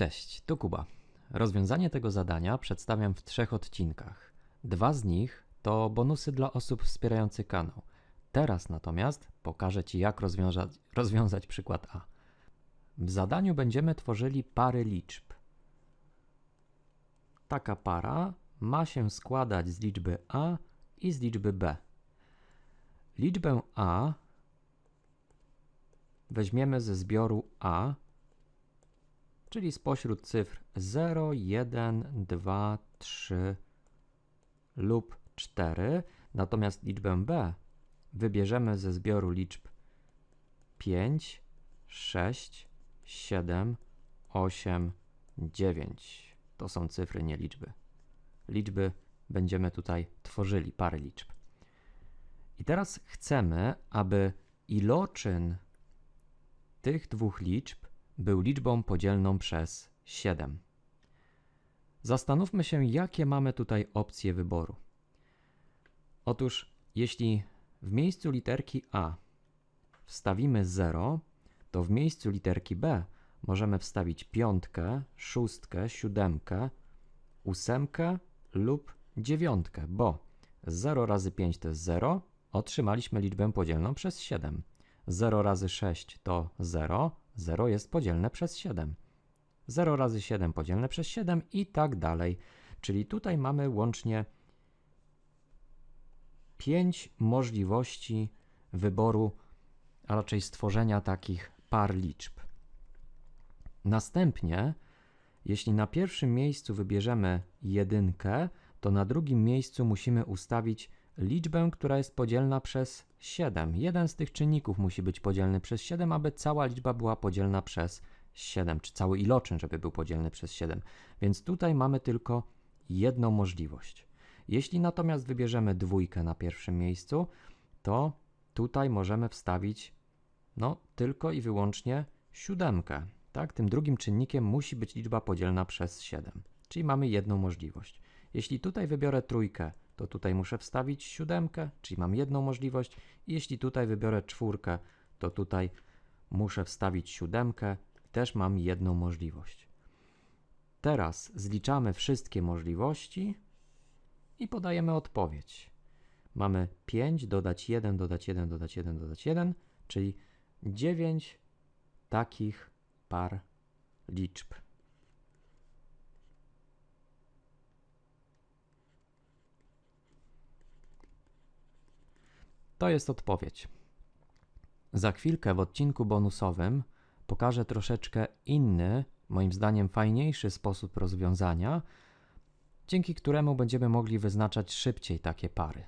Cześć, tu Kuba. Rozwiązanie tego zadania przedstawiam w trzech odcinkach. Dwa z nich to bonusy dla osób wspierających kanał. Teraz natomiast pokażę Ci, jak rozwiązać, rozwiązać przykład A. W zadaniu będziemy tworzyli pary liczb. Taka para ma się składać z liczby A i z liczby B. Liczbę A weźmiemy ze zbioru A, czyli spośród cyfr 0, 1, 2, 3 lub 4, natomiast liczbę B wybierzemy ze zbioru liczb 5, 6, 7, 8, 9. To są cyfry, nie liczby. Liczby będziemy tutaj tworzyli, pary liczb. I teraz chcemy, aby iloczyn tych dwóch liczb był liczbą podzielną przez 7. Zastanówmy się, jakie mamy tutaj opcje wyboru. Otóż, jeśli w miejscu literki A wstawimy 0, to w miejscu literki B możemy wstawić piątkę, szóstkę, siódemkę, ósemkę lub dziewiątkę, bo 0 razy 5 to jest 0, otrzymaliśmy liczbę podzielną przez 7. 0 razy 6 to 0, 0 jest podzielne przez 7. 0 razy 7 podzielne przez 7 i tak dalej. Czyli tutaj mamy łącznie 5 możliwości wyboru, a raczej stworzenia takich par liczb. Następnie, jeśli na pierwszym miejscu wybierzemy jedynkę, to na drugim miejscu musimy ustawić liczbę, która jest podzielna przez 7. Jeden z tych czynników musi być podzielny przez 7, aby cała liczba była podzielna przez 7, czy cały iloczyn, żeby był podzielny przez 7. Więc tutaj mamy tylko jedną możliwość. Jeśli natomiast wybierzemy dwójkę na pierwszym miejscu, to tutaj możemy wstawić no, tylko i wyłącznie siódemkę. Tak? Tym drugim czynnikiem musi być liczba podzielna przez 7, czyli mamy jedną możliwość. Jeśli tutaj wybiorę trójkę, to tutaj muszę wstawić siódemkę, czyli mam jedną możliwość. Jeśli tutaj wybiorę czwórkę, to tutaj muszę wstawić siódemkę, też mam jedną możliwość. Teraz zliczamy wszystkie możliwości i podajemy odpowiedź. Mamy 5, dodać 1, dodać 1, dodać 1, dodać 1, czyli 9 takich par liczb. To jest odpowiedź. Za chwilkę w odcinku bonusowym pokażę troszeczkę inny, moim zdaniem fajniejszy sposób rozwiązania, dzięki któremu będziemy mogli wyznaczać szybciej takie pary.